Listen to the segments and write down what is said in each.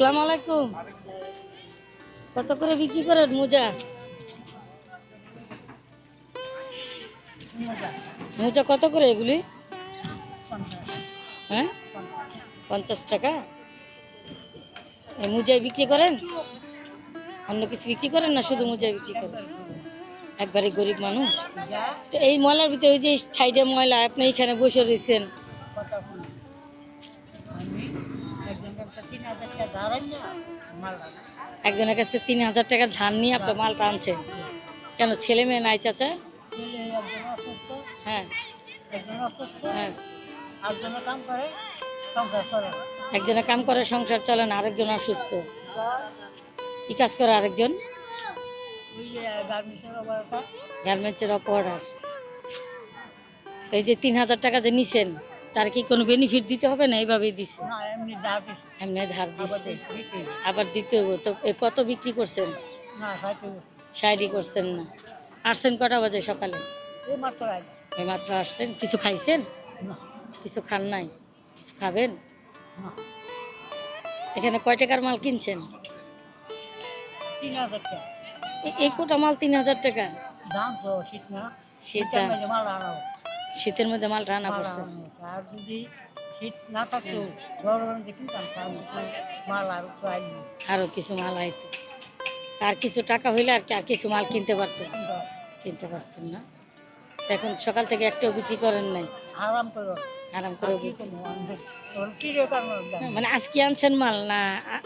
আসসালামু আলাইকুম কত করে বিক্রি করেন মোজা? মোজা কত করে এগুলি? হ্যাঁ? পঞ্চাশ টাকা? এই মোজায় বিক্রি করেন? অন্য কিছু বিক্রি করেন না শুধু মোজাই বিক্রি করেন? একবারে গরিব মানুষ। তো এই ময়লার ভিতরে ওই যে সাইডে ময়লা, আপনি এখানে বসে রয়েছেন। একজনের কাছে থেকে তিন হাজার টাকার ধান নিয়ে আপনার মালটা আনছেন কেন? ছেলে মেয়ে নাই চাচা? হ্যাঁ। হ্যাঁ। একজনে কাম করে, সংসার চলে না, আরেকজন অসুস্থ। কি কাজ করে আরেকজন? গার্মেন্টসের অপারেটর এই যে তিন হাজার টাকা যে নিছেন তার কি কোনো বেনিফিট দিতে হবে না? এইভাবেই দিছে। এমনি ধার দিচ্ছে আবার দিতে হবে। তো এ কত বিক্রি করছেন। শাড়ি করছেন না। আসছেন কটা বাজে সকালে? এইমাত্র আসছেন? কিছু খাইছেন? কিছু খান নাই? কিছু খাবেন? এখানে কয় টাকার মাল কিনছেন? এই কোটা মাল? তিন হাজার টাকা। দাম তো শীত না। শীত শীতের মধ্যে মাল রান্না মাল করছেন আর যদি শীত না থাকতো মাল কিছু মাল আইতো। আর কিছু টাকা হইলে আর কি আর কিছু মাল কিনতে পারতেন? কিনতে পারতেন না। এখন সকাল থেকে একটাও বিক্রি করেন নাই। আরাম করো। আরাম করে মানে আজকে আনছেন মাল না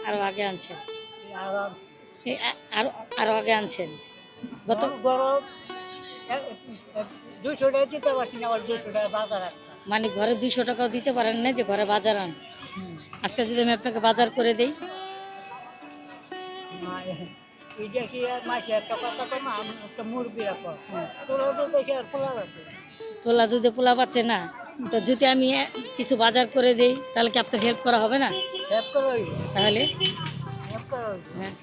আরও আগে আনছেন? আরও আরও আগে আনছেন? গত গরম দুশো টাকা দিতে পারছি না আবার দুশো টাকা বাজার মানে ঘরে দুইশো টাকাও দিতে পারেন না যে ঘরে বাজার আন। আজকে যদি আমি আপনাকে বাজার করে দিই। এই দেখি মাসে একটা কথা কর না আমি একটা মুরগি রাখো। তোরা তো দেখি আর খোলা রাখো তোলা দুধে পোলা পাচ্ছে না। তো যদি আমি কিছু বাজার করে দেই তাহলে কি আপনার হেল্প করা হবে না? হেল্প করো তাহলে? হেল্প করো হ্যাঁ।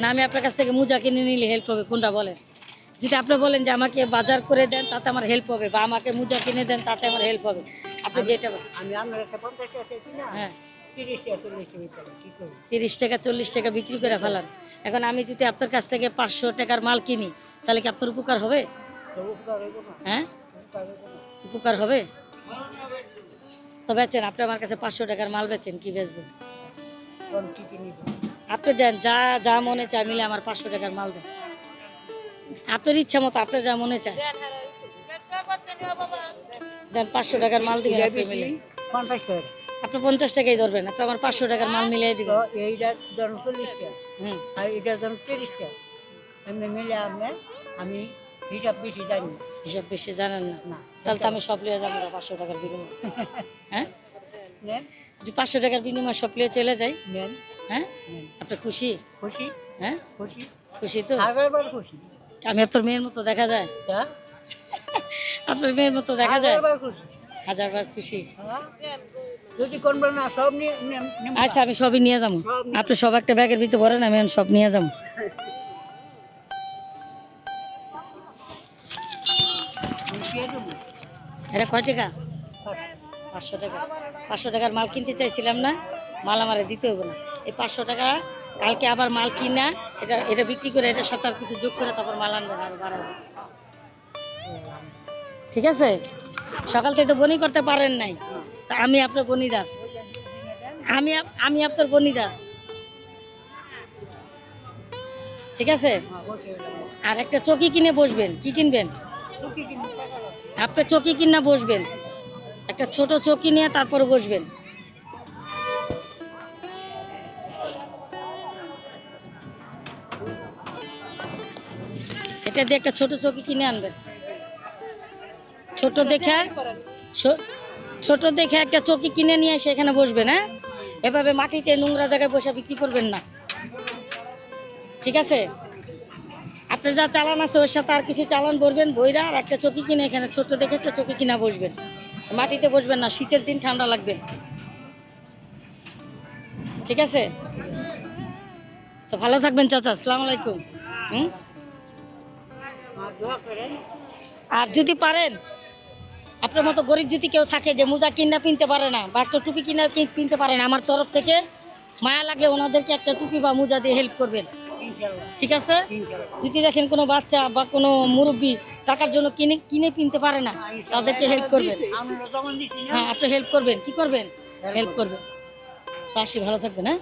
না আমি আপনার কাছ থেকে মোজা কিনে নিলে হেল্প হবে কোনটা বলেন? যদি আপনি বলেন যে আমাকে বাজার করে দেন তাতে আমার হেল্প হবে বা আমাকে মোজা কিনে দেন তাতে আমার হেল্প হবে। আপনি যেটা। আমি আপনার একটা পঞ্চাশ টাকা চাইছি না হ্যাঁ। তিরিশ টাকা চল্লিশ টাকা বিক্রি করে। ফেলান। এখন আমি যদি আপনার কাছ থেকে পাঁচশো টাকার মাল কিনি তাহলে কি আপনার উপকার হবে? উপকার হইব না। হ্যাঁ? উপকার হবে? তো বেচেন আপনি আমার কাছে পাঁচশো টাকার মাল বেচেন কি বেচবেন? কোন কি কিনি আপনি দেন যা যা মনে চায় মিলে আমার পাঁচশো টাকার মাল দেন। আপনার ইচ্ছা মতো আপনার যা মনে চায়। দেন পাঁচশো টাকার মাল দিবেন আপনি মিলে। পঞ্চাশ টাকা। আপনি পঞ্চাশ টাকাই ধরবেন আপনি আমার পাঁচশো টাকার মাল মিলিয়ে তো দিবেন এইটা ধরুন চল্লিশ টাকা। হুম। আর এটা ধরুন তিরিশ টাকা। এমনি মিলে আপনি আমি হিসাব বেশি জানি না। হিসাব বেশি জানেন না। না তাহলে তো আমি সব লিয়ে যাব পাঁচশো টাকার বিনিময়ে। হ্যাঁ? নেন। পাঁচশো টাকার বিনিময়ে সব লিয়ে চলে যাই। নেন। হ্যাঁ? আপনি খুশি? খুশি? হ্যাঁ? খুশি। খুশি তো? খুশি। আমি আপনার মেয়ের মতো দেখা যায়? আপনার মেয়ের মতো দেখা যায়? হাজারবার খুশি। খুশি। হ্যাঁ? যদি করবেন না সব নিয়ে নিয়ে- নিয়ে- আচ্ছা আমি সবই নিয়ে যাব। আপনি সব একটা ব্যাগের ভিতরে ভরেন আমি সব নিয়ে যাব। এটা কয় টাকা? পাঁচশো। পাঁচশো টাকা। পাঁচশো টাকার মাল কিনতে চাইছিলাম না মাল আমারে দিতে হবে না। এই পাঁচশো টাকা কালকে আবার মাল কিনা এটা এটা বিক্রি করে এটার সাথে আর কিছু যোগ করে তারপর মাল আনবেন আরও বাড়াবেন ঠিক আছে? সকাল থেকে তো বনি করতে পারেন নাই। তা আমি আপনার বনিদার। আমি আমি আপনার বনিদার। ঠিক আছে। আর একটা চকি কিনে বসবেন। কি কিনবেন? টুকি কিনে টাকা দাও। আপনি চকি কিনা বসবেন। একটা ছোট চকি নিয়ে তারপরে বসবেন। এটা দিয়ে একটা ছোট চকি কিনে আনবেন ছোট দেখে ছোট দেখে একটা চকি কিনে নিয়ে এসে এখানে বসবেন হ্যাঁ? এভাবে মাটিতে নোংরা জায়গায় বসে বিক্রি করবেন না। ঠিক আছে? আপনার যা চালান আছে, ওর সাথে আর কিছু চালান ভরবেন বইরা, আর একটা চকি কিনে এখানে ছোট দেখে একটা চকি কিনা বসবেন। মাটিতে বসবেন না, শীতের দিন ঠান্ডা লাগবে। ঠিক আছে? তো ভালো থাকবেন, চাচা, আসসালামু আলাইকুম। হুম? আর যদি পারেন, আপনার মতো গরিব যদি কেউ থাকে যে মোজা কিনা কিনতে পারে না বা একটা টুপি কিনা কিনতে পারে না, আমার তরফ থেকে মায়া লাগলে ওনাদেরকে একটা টুপি বা মোজা দিয়ে হেল্প করবেন। ঠিক আছে? যদি দেখেন কোনো বাচ্চা বা কোনো মুরব্বী টাকার জন্য কিনে কিনে কিনতে পারে না, তাদেরকে হেল্প করবেন। না হ্যাঁ আপনি হেল্প করবেন। কি করবেন? হেল্প করবেন। তা ভালো থাকবেন হ্যাঁ?